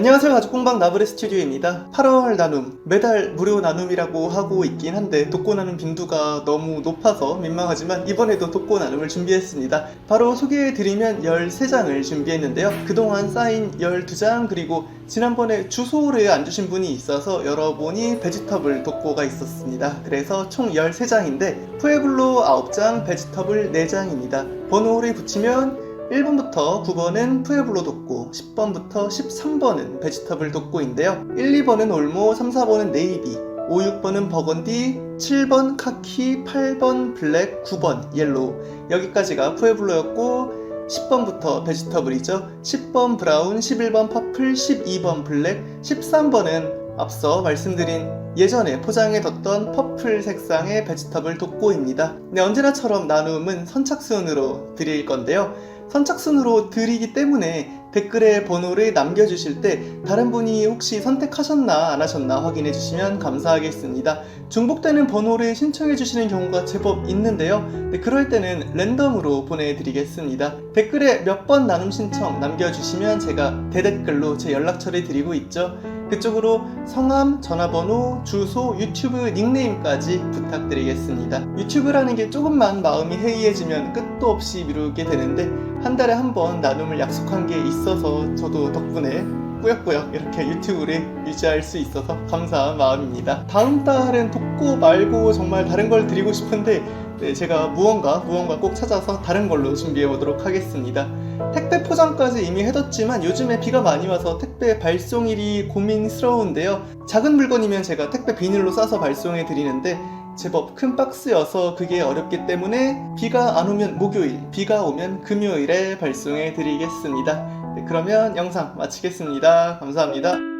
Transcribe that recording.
안녕하세요. 가족공방 나브레 스튜디오입니다. 8월 나눔 매달 무료 나눔이라고 하고 있긴 한데 독고 나눔 빈도가 너무 높아서 민망하지만 이번에도 독고 나눔을 준비했습니다. 바로 소개해드리면 13장을 준비했는데요. 그동안 쌓인 12장 그리고 지난번에 주소를 안 주신 분이 있어서 열어보니 베지터블 독고가 있었습니다. 그래서 총 13장인데 푸에블로 9장 베지터블 4장입니다. 번호를 붙이면 1번부터 9번은 푸에블로 독고, 10번부터 13번은 베지터블 독고인데요. 1, 2번은 올모, 3, 4번은 네이비, 5, 6번은 버건디, 7번 카키, 8번 블랙, 9번 옐로우. 여기까지가 푸에블로였고 10번부터 베지터블이죠. 10번 브라운, 11번 퍼플, 12번 블랙, 13번은 앞서 말씀드린 예전에 포장해 뒀던 퍼플 색상의 베지터블 독고입니다. 네, 언제나처럼 나눔은 선착순으로 드릴 건데요. 선착순으로 드리기 때문에 댓글에 번호를 남겨주실 때 다른 분이 혹시 선택하셨나 안 하셨나 확인해 주시면 감사하겠습니다. 중복되는 번호를 신청해 주시는 경우가 제법 있는데요. 네, 그럴 때는 랜덤으로 보내드리겠습니다. 댓글에 몇 번 나눔 신청 남겨주시면 제가 대댓글로 제 연락처를 드리고 있죠. 그쪽으로 성함, 전화번호, 주소, 유튜브 닉네임까지 부탁드리겠습니다. 유튜브라는 게 조금만 마음이 해이해지면 끝도 없이 미루게 되는데 한 달에 한 번 나눔을 약속한 게 있어서 저도 덕분에 꾸역꾸역 이렇게 유튜브를 유지할 수 있어서 감사한 마음입니다. 다음 달은 독고 말고 정말 다른 걸 드리고 싶은데 네, 제가 무언가 무언가 꼭 찾아서 다른 걸로 준비해 보도록 하겠습니다. 택배 포장까지 이미 해뒀지만 요즘에 비가 많이 와서 택배 발송일이 고민스러운데요. 작은 물건이면 제가 택배 비닐로 싸서 발송해 드리는데 제법 큰 박스여서 그게 어렵기 때문에 비가 안 오면 목요일, 비가 오면 금요일에 발송해 드리겠습니다. 네, 그러면 영상 마치겠습니다. 감사합니다.